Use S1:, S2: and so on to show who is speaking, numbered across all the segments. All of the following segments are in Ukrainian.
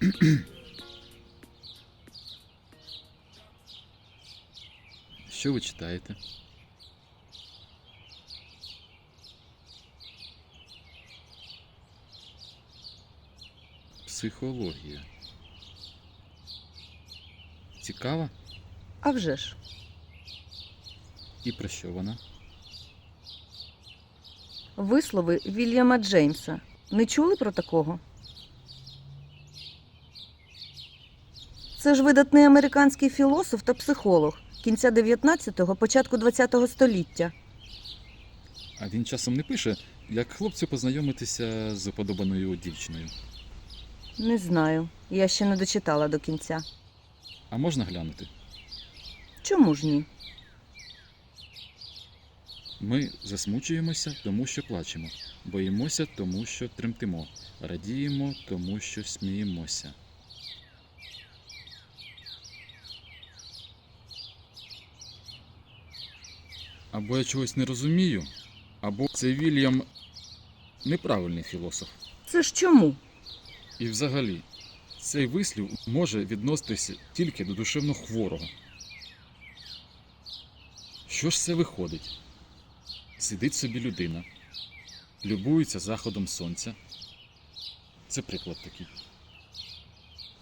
S1: Що ви читаєте? Психологія. Цікава?
S2: А вже ж.
S1: І про що вона?
S2: Вислови Вільяма Джеймса. Не чули про такого? Це ж видатний американський філософ та психолог кінця 19-го, початку 20-го століття.
S1: А він часом не пише, як хлопцю познайомитися з уподобаною дівчиною.
S2: Не знаю. Я ще не дочитала до кінця.
S1: А можна глянути?
S2: Чому ж ні?
S1: Ми засмучуємося, тому що плачемо, боїмося, тому що тремтимо, радіємо, тому що сміємося. Або я чогось не розумію, або це Вільям неправильний філософ.
S2: Це ж чому?
S1: І взагалі, цей вислів може відноситися тільки до душевно хворого. Що ж це виходить? Сидить собі людина, любується заходом сонця. Це приклад такий.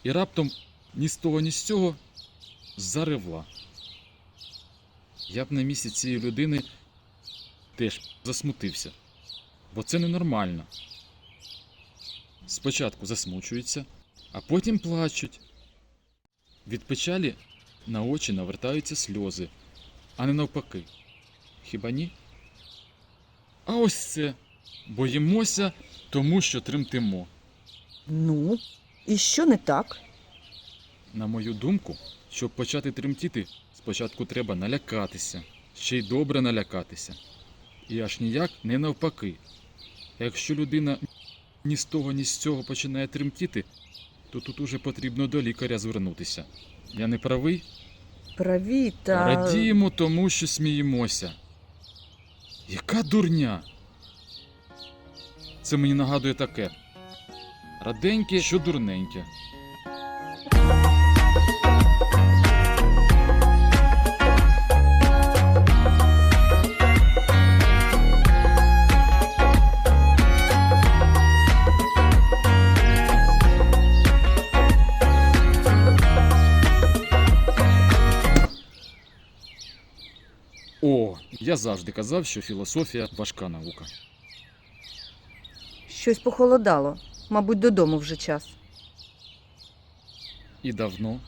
S1: І раптом ні з того, ні з цього заревла. Я б на місці цієї людини теж засмутився, бо це ненормально. Спочатку засмучуються, а потім плачуть. Від печалі на очі навертаються сльози, а не навпаки. Хіба ні? А ось це. Боїмося, тому що тремтимо.
S2: Ну, і що не так?
S1: На мою думку, щоб почати тремтіти, спочатку треба налякатися, ще й добре налякатися. І аж ніяк не навпаки. Якщо людина ні з того, ні з цього починає тремтіти, то тут уже потрібно до лікаря звернутися. Я не правий?
S2: Праві та.
S1: Радіємо тому, що сміємося. Яка дурня? Це мені нагадує таке. Раденьке, що дурненьке. О, я завжди казав, що філософія важка наука.
S2: Щось похолодало. Мабуть, додому вже час.
S1: І давно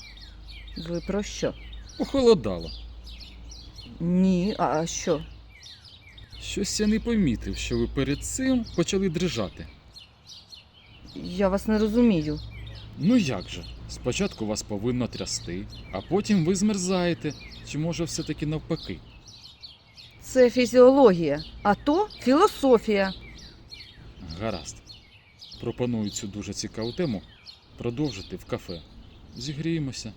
S2: Ви про що?
S1: похолодало.
S2: Ні, а а що?
S1: Щось я не помітив, що ви перед цим почали дрижати.
S2: Я вас не розумію.
S1: Ну як же? Спочатку вас повинно трясти, а потім ви змерзаєте. Чи може все-таки навпаки?
S2: Це фізіологія, а то філософія.
S1: Гаразд. Пропоную цю дуже цікаву тему продовжити в кафе. Зігріємося.